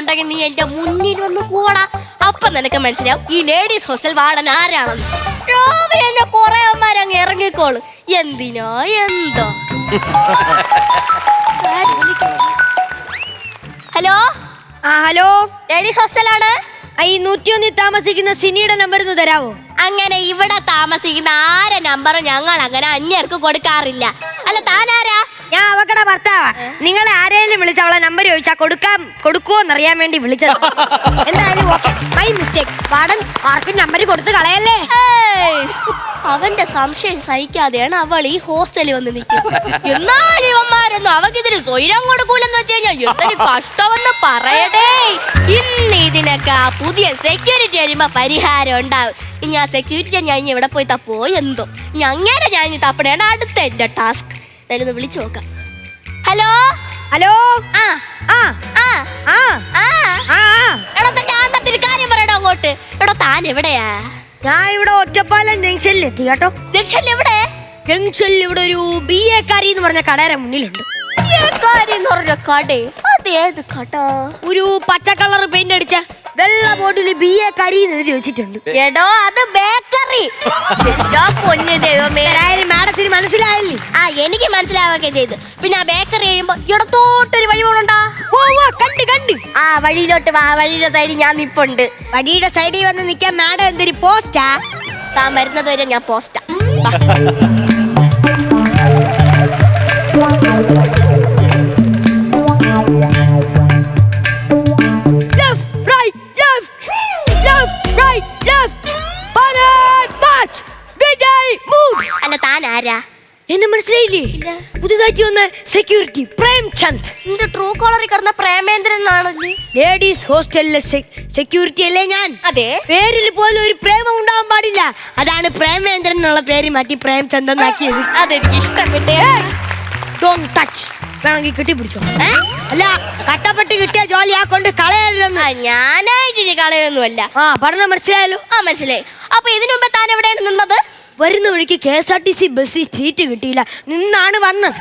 ഉണ്ടെങ്കിൽ നീ എന്റെ മുന്നിൽ വന്ന് കൂടാ അപ്പൊ നിനക്ക് മനസ്സിലാവും ഈ ലേഡീസ് ഹോസ്റ്റൽ വാടൻ ആരാണെന്ന്. രാവിലെ എന്നെ കൊറേ അമ്മമാരങ്ങ് ഇറങ്ങിക്കോളൂ. എന്തിനോ എന്തോ? ഹലോ? ആ ഹലോ? ലേഡീസ് ഹോസ്റ്റലാണ് ഈ നൂറ്റിയൊന്നിൽ താമസിക്കുന്ന സിനിയുടെ നമ്പർ ഒന്ന് തരാവോ? അങ്ങനെ ഇവിടെ താമസിക്കുന്ന ആരെ നമ്പർ ഞങ്ങൾ അങ്ങനെ അന്യർക്ക് കൊടുക്കാറില്ല. അല്ല താനാരാ ഞാൻ അവക്കടെ ഭർത്താവാ. നിങ്ങൾ ആരെങ്കിലും വിളിച്ച അവളെ നമ്പർ ചോദിച്ചാ കൊടുക്കാം എന്നറിയാൻ വേണ്ടി വിളിച്ചത്. എന്തായാലും ഓക്കെ മൈ മിസ്റ്റേക്ക് വാടൻ ആർക്കും നമ്പർ കൊടുത്ത് കളയല്ലേ? അവന്റെ സംശയം സഹിക്കാതെയാണ് അവൾ ഈ ഹോസ്റ്റലിൽ വന്ന് നിൽക്കുന്നത്. എന്നാൽ ഇവന്മാരൊന്നും അവക്കിതിന് സ്വൈരം കൊടുക്കൂലെന്ന് വെച്ച് കഴിഞ്ഞാൽ എന്തൊരു കഷ്ടമെന്ന് പറയടേ. ഇന്ന് ഇതിനൊക്കെ ആ പുതിയ സെക്യൂരിറ്റി വരുമ്പോ പരിഹാരം ഉണ്ടാവും. ഇനി ആ സെക്യൂരിറ്റി ഞാൻ ഇനി എവിടെ പോയി തപ്പോ എന്തോ. ഇനി അങ്ങനെ ഞാൻ ഇനി തപ്പണേണ്ട അടുത്ത എന്റെ ടാസ്ക് എന്തായാലും ഒന്ന് വിളിച്ചു നോക്കാം. ഹലോ? ഹലോ? ആ. ആ. ആ. ആ. ആ. ആ. ആ. എടോ തന്റെ ആന്തത്തിൽ കാര്യം പറയടോ അങ്ങോട്ട്. എടോ താൻ എവിടെയാ? ഞാൻ ഇവിടെ ഒറ്റപ്പാലം ജംഗ്ഷനിൽ എത്തി കേട്ടോ. ജംഗ്ഷനിൽ എവിടെ ജംഗ്ഷനിൽ ഇവിടെ ഒരു ബി എ കാരി എന്ന് പറഞ്ഞ കടയുടെ മുന്നിലുണ്ട്. എന്ന് പറഞ്ഞ കട? അത് ഏത് കട? ഒരു പച്ച കളർ പെയിന്റ് അടിച്ച വെള്ള ബോർഡിൽ ബി എ കരി എഴുതി വെച്ചിട്ടുണ്ട്. എടോ അത് ബേക്കറി. പൊന്നു ദൈവമേ. എന്തായാലും മാഡത്തിന് മനസ്സിലായില്ലേ? ആ എനിക്ക് മനസ്സിലാവുകയൊക്കെ ചെയ്തു. പിന്നെ ആ ബേക്കറി കഴിയുമ്പോ ഇടത്തോട്ടൊരു വഴി പോണുണ്ടാ? കണ്ട് കണ്ട്. ആ വഴിയിലോട്ട് വാ വഴിയുടെ സൈഡിൽ ഞാൻ നിപ്പുണ്ട്. വഴിയുടെ സൈഡിൽ വന്ന് നിൽക്കാൻ മാഡം എന്തൊരു പോസ്റ്റാ? താൻ വരുന്നത് വരെ ഞാൻ പോസ്റ്റാ. അല്ല താൻ ആരാ? എന്നെ മനസ്സിലായില്ലേ. പുതുതായിട്ട് വന്ന സെക്യൂരിറ്റി പ്രേംചന്ദ്. നിന്റെ ട്രൂ കോളറിൽ കിടന്ന പ്രേമേന്ദ്രൻ ആണല്ലേ? ലേഡീസ് ഹോസ്റ്റലിലെ സെക്യൂരിറ്റി അല്ലേ ഞാൻ? അതെ. പേരിൽ പോലും ഒരു പ്രേമം ഉണ്ടാവാൻ പാടില്ല. അതാണ് പ്രേമേന്ദ്രൻ എന്നുള്ള പേര് മാറ്റി പ്രേംചന്ദ് എന്നാക്കിയത്. അതെനിക്ക് ഇഷ്ടപ്പെട്ടേ. ഡോൺ ടച്ച് വേണമെങ്കിൽ പിടിച്ചോ? അല്ല കട്ടപ്പെട്ട് കിട്ടിയ ജോലി ആ കൊണ്ട് കളയരുതെന്ന്. ഞാനായിട്ട് കളയൊന്നുമല്ല. ആ പഠനം മനസ്സിലായല്ലോ. ആ മനസ്സിലായി. അപ്പൊ ഇതിനു മുമ്പ് താൻ എവിടെയാണ് നിന്നത്? വരുന്ന വഴിക്ക് K S R T C ബസ്സിൽ സീറ്റ് കിട്ടിയില്ല. നിന്നാണ് വന്നത്.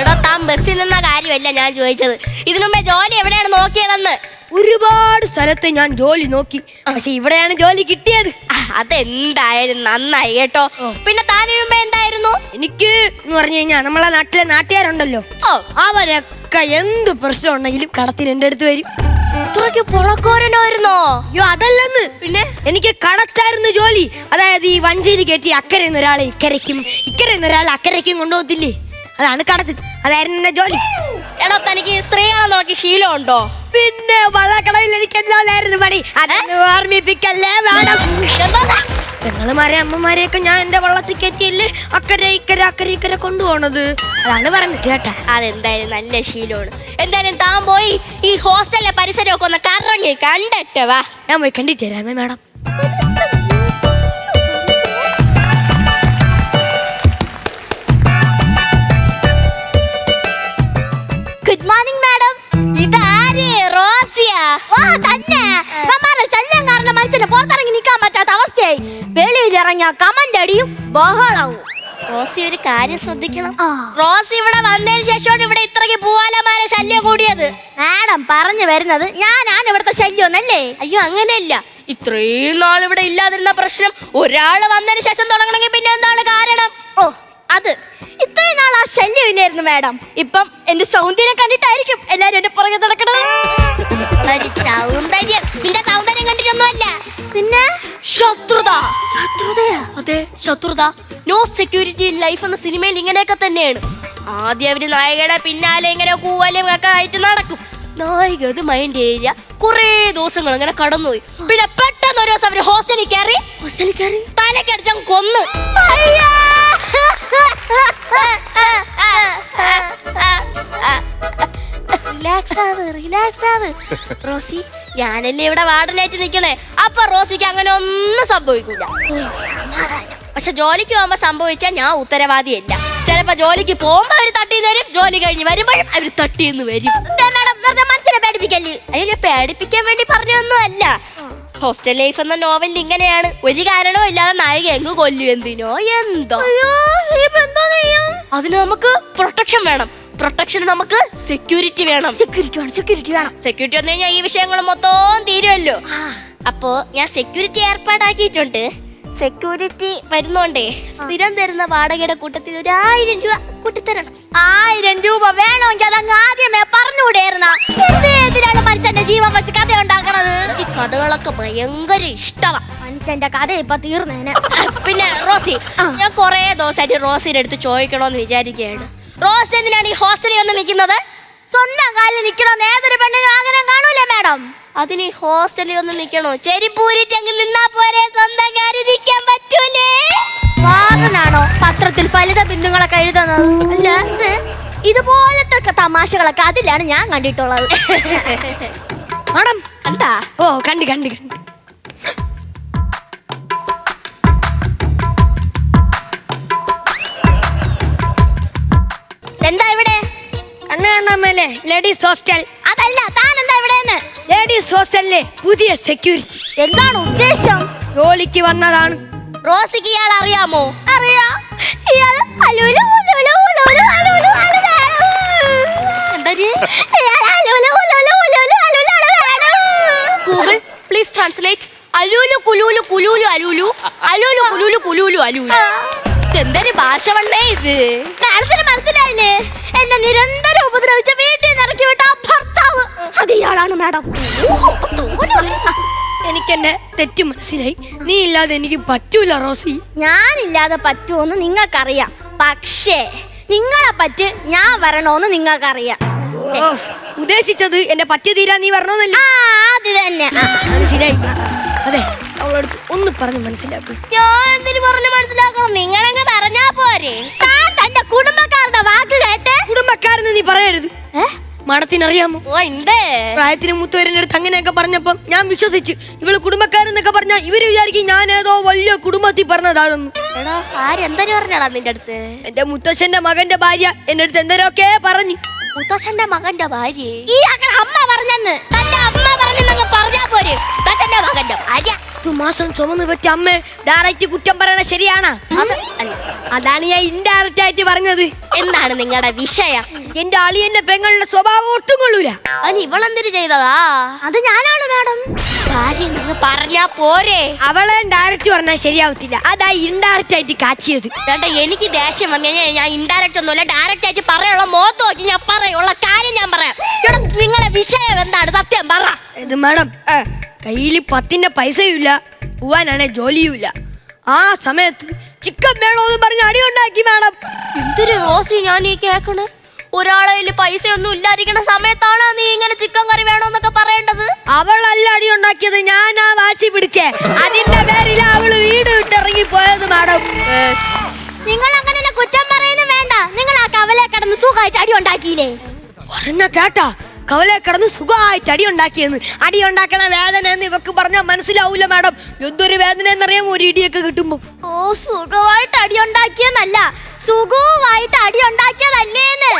എടോ താൻ ബസ്സിൽ നിന്ന കാര്യമല്ല ഞാൻ ചോദിച്ചത്. ഇതിനു മുമ്പേ ജോലി എവിടെയാണ് നോക്കിയതെന്ന്? ഒരുപാട് സ്ഥലത്ത് ഞാൻ ജോലി നോക്കി. പക്ഷെ ഇവിടെയാണ് ജോലി കിട്ടിയത്. ആ, അതെന്തായാലും നന്നായി കേട്ടോ. പിന്നെ താൻ ഇതിനു എന്തായിരുന്നു? എനിക്ക് എന്ന് പറഞ്ഞു കഴിഞ്ഞാൽ നമ്മളെ നാട്ടിലെ നാട്ടുകാരുണ്ടല്ലോ. ഓ. അവരൊക്കെ എന്ത് പ്രശ്നം ഉണ്ടെങ്കിലും കടത്തിന് എന്റെ അടുത്ത് വരും. ഇത്രയ്ക്ക് പുളക്കോരനായിരുന്നോ? അയ്യോ അതല്ലെന്ന്. പിന്നെ? എനിക്ക് കടത്തായിരുന്നു ജോലി. അതായത് ഈ വഞ്ചേരി കയറ്റി അക്കരെ നിന്ന് ഒരാളെ ഇക്കരയ്ക്കും ഇക്കരെ നിന്ന് ഒരാളെ അക്കരയ്ക്കും കൊണ്ടുപോകത്തില്ലേ? അതാണ് കടച്ചിൽ. അതായിരുന്നു എന്റെ ജോലി. എടോ തനിക്ക് സ്ത്രീകളെ നോക്കി ശീലം ഉണ്ടോ പിന്നെ വള്ളക്കടവിൽ എനിക്ക് എല്ലാവരും പണി. ഓർമ്മിപ്പിക്കല്ലേ വേണം. പെങ്ങളുമാരെ അമ്മമാരെയൊക്കെ ഞാൻ എന്റെ വള്ളത്തിൽ കയറ്റിയില്ലേ അക്കരെ ഇക്കരെ അക്കരെ ഇക്കരെ കൊണ്ടുപോണത്? അതാണ് പറഞ്ഞത് കേട്ടാ. അതെന്തായാലും നല്ല ശീലമാണ്. എന്തായാലും താൻ പോയി ഈ ഹോസ്റ്റലിലെ പരിസരമൊക്കെ ഒന്ന് കറങ്ങി കണ്ടിട്ട് വാ. ഞാൻ പോയി കണ്ടിട്ട് തരാമേ മാഡം. ഇറങ്ങിയ കമന്റ് അടിയും ബഹളവും. റോസി ഒരു കാര്യം ശ്രദ്ധിക്കണം. റോസി ഇവിടെ വന്നതിന് ശേഷമാണ് ഇവിടെ ഇത്രയ്ക്ക് പൂവാലമാരെ ശല്യം കൂടിയത്. മാഡം പറഞ്ഞു വരുന്നത് ഞാനാണ് ഇവിടുത്തെ ശല്യം എന്നല്ലേ അയ്യോ അങ്ങനെയല്ല. ഇത്രയും നാൾ ഇവിടെ ഇല്ലാതിരുന്ന പ്രശ്നം ഒരാൾ വന്നതിന് ശേഷം തുടങ്ങണമെങ്കിൽ പിന്നെ എന്താണ് കാരണം? ഓ അത്. ഇത്രയും നാൾ ആ ശല്യം ഇല്ലായിരുന്നു മാഡം. ഇപ്പം എന്റെ സൗന്ദര്യം കണ്ടിട്ടായിരിക്കും എല്ലാരും എന്റെ പുറകെ നടക്കണത് സൗന്ദര്യം. നിന്റെ സൗന്ദര്യം കണ്ടിട്ടൊന്നുമല്ല പിന്നെ? ശത്രുത. ശത്രുതയാ? അതെ ശത്രുത. നോ സെക്യൂരിറ്റി ലൈഫ് എന്ന സിനിമയിൽ ഇങ്ങനെയൊക്കെ തന്നെയാണ്. ആദ്യം അവർ നായകയുടെ പിന്നാലെ ഇങ്ങനെ കൂവലും ഒക്കെ ആയിട്ട് നടക്കും. നായിക അത് മൈൻഡ് ചെയ്യില്ല കുറേ ദിവസങ്ങൾ അങ്ങനെ കടന്നുപോയി. പിന്നെ പെട്ടെന്ന് ഒരു ദിവസം അവർ ഹോസ്റ്റലിൽ കയറി ഹോസ്റ്റലിൽ കയറി? തലക്കടിച്ച കൊന്ന്. റിലാക്സ് ആവ് റിലാക്സ് ആവ് റോസി ഞാനല്ലേ ഇവിടെ വാർഡനായിട്ട് നിൽക്കണേ അപ്പൊ റോസിക്ക് അങ്ങനെ ഒന്നും സംഭവിക്കൂല. പക്ഷെ ജോലിക്ക് പോകുമ്പോ സംഭവിച്ചാൽ ഞാൻ ഉത്തരവാദിയല്ല. ചിലപ്പോ ജോലിക്ക് പോകുമ്പോ അവർ തട്ടിന്ന് വരും ജോലി കഴിഞ്ഞ് വരുമ്പോഴും അവർ തട്ടിന്ന് വരും. മനസ്സിനെ പേടിപ്പിക്കല്ലേ? അയ്യോ പേടിപ്പിക്കാൻ വേണ്ടി പറഞ്ഞൊന്നും അല്ല ഹോസ്റ്റൽ ലൈഫ് എന്ന നോവലിൽ ഇങ്ങനെയാണ്. ഒരു കാരണവും ഇല്ലാതെ നായിക എങ്ങ് കൊല്ലു എന്തിനോ എന്തോ. അതിന് നമുക്ക് പ്രൊട്ടക്ഷൻ വേണം. പ്രൊട്ടക്ഷൻ നമുക്ക് സെക്യൂരിറ്റി വേണം. സെക്യൂരിറ്റി വേണം സെക്യൂരിറ്റി വേണം. സെക്യൂരിറ്റി വന്നു കഴിഞ്ഞാൽ ഈ വിഷയങ്ങൾ മൊത്തം തീരുമല്ലോ അപ്പോ ഞാൻ സെക്യൂരിറ്റി ഏർപ്പാടാക്കിയിട്ടുണ്ട്. സെക്യൂരിറ്റി വരുന്നോണ്ടേ സ്ഥിരം തരുന്ന വാടകയുടെ കൂട്ടത്തിൽ ഒരു ആയിരം രൂപ കൂട്ടിത്തരണം. ആയിരം രൂപ വേണമെങ്കിൽ അതങ്ങ് ആദ്യമേ പറഞ്ഞുകൂടെയായിരുന്ന. എന്തിനാണ് മനുഷ്യന്റെ ജീവൻ വെച്ച് കഥ ഉണ്ടാക്കണത്? ഈ കഥകളൊക്കെ ഭയങ്കര ഇഷ്ടമാണ് മനുഷ്യന്റെ കഥ ഇപ്പൊ തീർന്നേനെ. പിന്നെ റോസി. ഞാൻ കൊറേ ദിവസമായിട്ട് റോസിയുടെ അടുത്ത് ചോദിക്കണോന്ന് വിചാരിക്കുകയാണ് റോസ് എന്തിനാണ് ഈ ഹോസ്റ്റലിൽ വന്ന് നിൽക്കുന്നത്? സ്വന്തം കാലിൽ നിൽക്കണമെന്ന് ഏതൊരു പെണ്ണിനും ആഗ്രഹം കാണൂലേ മാഡം? അതിന് ഹോസ്റ്റലിൽ വന്ന് നിൽക്കണോ? ചെരിപ്പൂരിച്ചെങ്കിൽ നിന്നാ പോരെ? സ്വന്തം കാര്യം നിൽക്കാൻ പറ്റൂലേ? വാദനാണോ? പത്രത്തിൽ ഫലിത ബിന്ദുങ്ങളൊക്കെ എഴുതുന്നത്. അല്ല ഇത് ഇതുപോലത്തെ തമാശകളൊക്കെ അതിലാണ് ഞാൻ കണ്ടിട്ടുള്ളത്. മാഡം കണ്ടാ ഓ കണ്ടി കണ്ടി കണ്ട്. കാണാമല്ലേ ലേഡീസ് ഹോസ്റ്റൽ അതല്ല താൻ എന്താ ഇവിടെന്ന്? ലേഡീസ് ഹോസ്റ്റലിലെ പുതിയ സെക്യൂരിറ്റി എന്താണ് ഉദ്ദേശം? ജോലിക്ക് വന്നതാണ്. റോസിക്ക് ഇയാൾ അറിയാമോ? അറിയാം. ഇയാൾ അലൂലു ഉലൂലു ഉലൂലു അലൂലു അലൂലു. അലൂ. എന്താ ഇയാൾ അലൂലു ഉലൂലു ഉലൂലു അലൂലു അലൂ. ഗൂഗിൾ പ്ലീസ് ട്രാൻസ്ലേറ്റ് അലൂലു കുലൂലു കുലൂലു അലൂലു. അലൂലു കുലൂലു കുലൂലു അലൂലു. എന്തൊരു ഭാഷ വണ്ണേ ഇത്? മനസ്സിലായില്ലേ? എന്നെ നിരന്തരം ഉപദ്രവിച്ച വീട്ടിൽ നിന്ന് ഇറക്കി വിട്ട ആ ഭർത്താവ്. അത് ഇയാളാണ് മാഡം എനിക്കെന്നെ തെറ്റ് മനസ്സിലായി. നീ ഇല്ലാതെ എനിക്ക് പറ്റൂല റോസി. ഞാനില്ലാതെ പറ്റുമെന്ന് നിങ്ങൾക്കറിയാം. പക്ഷേ നിങ്ങളെ പറ്റ് ഞാൻ വരണോന്ന് നിങ്ങൾക്കറിയാം. ഉദ്ദേശിച്ചത് എന്റെ പറ്റി തീരാ നീ വരണോന്നല്ല? അത് തന്നെ. മനസ്സിലായി. അതെ അവളടുത്ത് ഒന്ന് പറഞ്ഞ് മനസ്സിലാക്കും. ഞാൻ എന്തിനു പറഞ്ഞു മനസ്സിലാക്കണം? നിങ്ങളങ്ങ് ഏ? മണത്തിനറിയാമോ ഓ എന്തേ പ്രായത്തിന് മൂത്തവരുടെ അടുത്ത് അങ്ങനെയൊക്കെ പറഞ്ഞപ്പം ഞാൻ വിശ്വസിച്ചു. ഇവൾ കുടുംബക്കാരെന്നൊക്കെ പറഞ്ഞാ ഇവർ വിചാരിക്കും ഞാൻ ഏതോ വലിയ കുടുംബത്തിൽ പറഞ്ഞതാണെന്ന്. എടാ ആരെന്തൊരു പറഞ്ഞാടാ നിന്റെ അടുത്ത്? എന്റെ മുത്തശ്ശന്റെ മകന്റെ ഭാര്യ എന്റെ അടുത്ത് എന്തരൊക്കെ പറഞ്ഞു. മുത്തശ്ശന്റെ മകന്റെ ഭാര്യ? ഈ അമ്മ പറഞ്ഞെന്ന്. തന്റെ അമ്മ പറഞ്ഞെന്നൊക്കെ പറഞ്ഞാ പോരെ. തന്റെ മകന്റെ ഭാര്യ. പത്തു മാസം ചുമന്ന് വെച്ച അമ്മ ഡയറക്റ്റ് കുറ്റം പറയണ ശരിയാണ്. അതാണ് ഞാൻ ഇൻഡയറക്റ്റ് ആയിട്ട് പറഞ്ഞത്. എന്താണ് നിങ്ങളുടെ വിഷയം? എന്റെ അളിയന്റെ പെങ്ങളുടെ സ്വഭാവം ഒട്ടും കൊള്ളൂല. അതിന് ഇവളെന്തിനു ചെയ്തതാ? അത് ഞാനാണ് മാഡം. ഭാര്യ നിങ്ങൾ പറഞ്ഞാ പോരെ. അവളെ ഡയറക്റ്റ് പറഞ്ഞാൽ ശരിയാവത്തില്ല. അതാ ഇൻഡയറക്റ്റ് ആയിട്ട് കാച്ചിയത്. ചേട്ടാ എനിക്ക് ദേഷ്യം വന്നു കഴിഞ്ഞാൽ ഞാൻ ഇൻഡയറക്റ്റ് ഒന്നുമില്ല ഡയറക്റ്റ് ആയിട്ട് പറയാനുള്ള മോത്ത് നോക്കി ഞാൻ പറയുള്ള കാര്യം ഞാൻ പറയാം. നിങ്ങളുടെ വിഷയം എന്താണ്? സത്യം പറ. ഇത് മാഡം കയ്യിൽ പത്തിന്റെ പൈസയുമില്ല പോവാനാണെ ജോലിയുമില്ല. ആ സമയത്ത് ചിക്കൻ വേണോന്ന് പറഞ്ഞ് അടി ഉണ്ടാക്കി വേണം എന്തൊരു റോസി ഞാൻ ഈ കേക്കണേ? ഒരാളെ പൈസയൊന്നും പൈസ ഒന്നും ഇല്ലാതിരിക്കണ സമയത്താണ് നീ ഇങ്ങനെ ചിക്കൻ കറി വേണോന്നൊക്കെ പറയേണ്ടത്? അവളല്ല അടി ഉണ്ടാക്കിയത് ഞാൻ ആ വാശി പിടിച്ചേ. അതിന്റെ പേരിൽ അവൾ വീട് വിട്ടിറങ്ങി പോയത് മാഡം. നിങ്ങൾ അങ്ങനെ കുറ്റം പറയുന്നു വേണ്ട. നിങ്ങൾ ആ കവലെ കടന്ന് സുഖമായിട്ട് അടി ഉണ്ടാക്കിയില്ലേ? പറഞ്ഞ കേട്ടാ കവലെ കിടന്ന് സുഖമായിട്ട് അടി ഉണ്ടാക്കിയെന്ന്. അടി ഉണ്ടാക്കണ വേദന എന്ന് ഇവക്ക് പറഞ്ഞാൽ മനസ്സിലാവൂല മാഡം. എന്തൊരു വേദന എന്നറിയാമോ ഒരു ഇടിയൊക്കെ കിട്ടുമ്പോ? ഓ സുഖമായിട്ട് അടി ഉണ്ടാക്കിയെന്നല്ല. സുഖമായിട്ട് അടി ഉണ്ടാക്കിയതല്ലേന്ന്.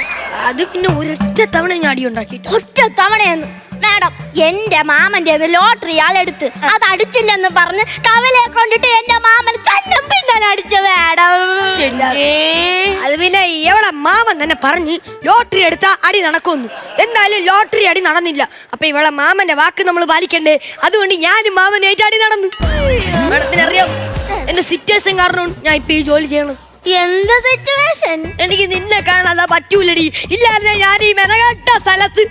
അത് പിന്നെ ഒരൊറ്റ തവണ ഞാൻ അടി ഉണ്ടാക്കിയിട്ട് ഒറ്റ തവണയെന്ന്. മാഡം എന്റെ മാമന്റെ ലോട്ടറി ആളെടുത്ത് അത് അടിച്ചില്ലെന്ന് പറഞ്ഞ് കവലെ കൊണ്ടിട്ട് എന്റെ മാമൻ പിന്നാണ് അടിച്ച മാഡം. അത് പിന്നെ മാമൻ തന്നെ പറഞ്ഞ് ലോട്ടറി എടുത്താ അടി നടക്കുന്നു എന്നാലും ലോട്ടറി അടി നടന്നില്ല. അപ്പൊ ഇവളെ മാമന്റെ വാക്ക് നമ്മൾ പാലിക്കണ്ടേ? അതുകൊണ്ട് ഞാനും മാമനായിട്ട് അടി നടന്നു. മാഡത്തിനറിയാം എന്റെ സിറ്റുവേഷൻ കാരണം ഞാൻ ഇപ്പൊ ഈ ജോലി ചെയ്യണം എന്താ സിറ്റുവേഷൻ എനിക്ക് നിന്നെ കാണാതെ പറ്റൂലടി. ഇല്ലാതെ ഞാൻ ഈ മെനകെട്ട സ്ഥലത്ത്.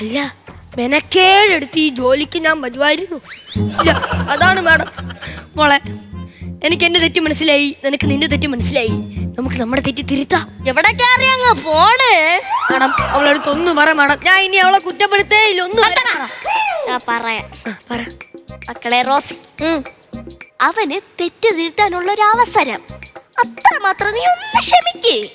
അല്ല മെനക്കേടെടുത്ത് ഈ ജോലിക്ക് ഞാൻ വരുമായിരുന്നു ഇല്ല അതാണ് മാഡം. മോളെ എനിക്ക് എന്റെ തെറ്റ് മനസ്സിലായി. നിനക്ക് നിന്റെ തെറ്റ് മനസ്സിലായി. നമുക്ക് നമ്മുടെ തെറ്റ് തിരുത്താം. എവിടെ കയറി അങ്ങ് പോണ്? മാഡം അവളടുത്ത് ഒന്ന് പറ മാഡം. ഞാൻ ഇനി അവളെ കുറ്റപ്പെടുത്തേ ഇല്ല. ഒന്ന് പറ. ഞാൻ പറയാം. ആ, പറ. മക്കളെ റോസി. അവന് തെറ്റ് തിരുത്താനുള്ള ഒരു അവസരം. അത്ര മാത്രം നീ ഒന്ന് ക്ഷമിക്കേ.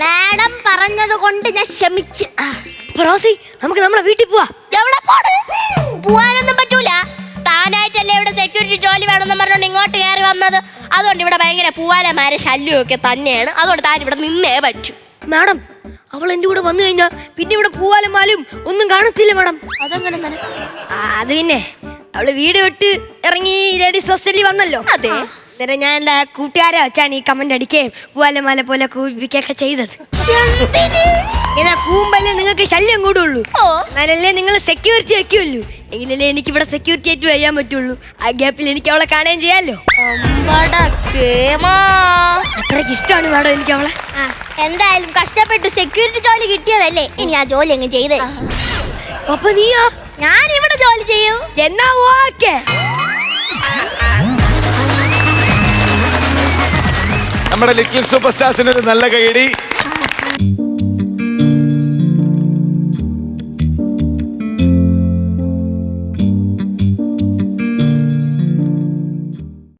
മാഡം പറഞ്ഞത് കൊണ്ട് ഞാൻ ക്ഷമിച്ച്. ആ, അപ്പൊ റോസി നമുക്ക് നമ്മളെ വീട്ടിൽ പോവാ. എവിടെ പോണ്? പോവാനൊന്നും പറ്റൂല. താനായിട്ടല്ലേ ഇവിടെ സെക്യൂരിറ്റി ജോലി വേണമെന്ന് വന്നത്? അതുകൊണ്ട് ഇവിടെ ഭയങ്കര പൂവാലമാരെ ശല്യമൊക്കെ തന്നെയാണ്. അതുകൊണ്ട് താൻ ഇവിടെ നിന്നേ പറ്റൂ. മാഡം അവൾ എന്റെ കൂടെ വന്നു കഴിഞ്ഞാ പിന്നെ ഇവിടെ പൂവാലമാലും ഒന്നും കാണത്തില്ല മാഡം. അതങ്ങനെ അത് പിന്നെ അവൾ വീട് വിട്ട് ഇറങ്ങി ലേഡീസ് ഹോസ്റ്റലിൽ വന്നല്ലോ. അതെ. അന്നേരം ഞാൻ എന്താ കൂട്ടുകാരെ വെച്ചാണ് ഈ കമന്റ് അടിക്കുകയും പൂവാലമാല പോലെ കൂപ്പിക്കുകയൊക്കെ ചെയ്തത്. എന്നാ കൂമ്പല്ലേ നിങ്ങൾക്ക് ശല്യം കൂടുള്ളൂ? എന്നാലല്ലേ നിങ്ങൾ സെക്യൂരിറ്റി വെക്കുള്ളൂ. എങ്കിലല്ലേ എനിക്ക് ഇവിടെ സെക്യൂരിറ്റി ആയിട്ട് ചെയ്യാൻ പറ്റുള്ളൂ. ആ ഗ്യാപ്പിൽ എനിക്ക് അവളെ കാണുകയും ചെയ്യാലോ? അത്രയ്ക്ക് ഇഷ്ടമാണ് മാഡം എനിക്ക് അവളെ. എന്തായാലും കഷ്ടപ്പെട്ട് സെക്യൂരിറ്റി ജോലി കിട്ടിയതല്ലേ. ഇനി ആ ജോലി അങ്ങ് ചെയ്തേ. അപ്പൊ നീയോ? ഞാൻ ഇവിടെ ജോലി ചെയ്യും. എന്നാ ഓക്കെ നമ്മുടെ ലിറ്റിൽ സൂപ്പർ സ്റ്റാർസിന് ഒരു നല്ല കൈയടി.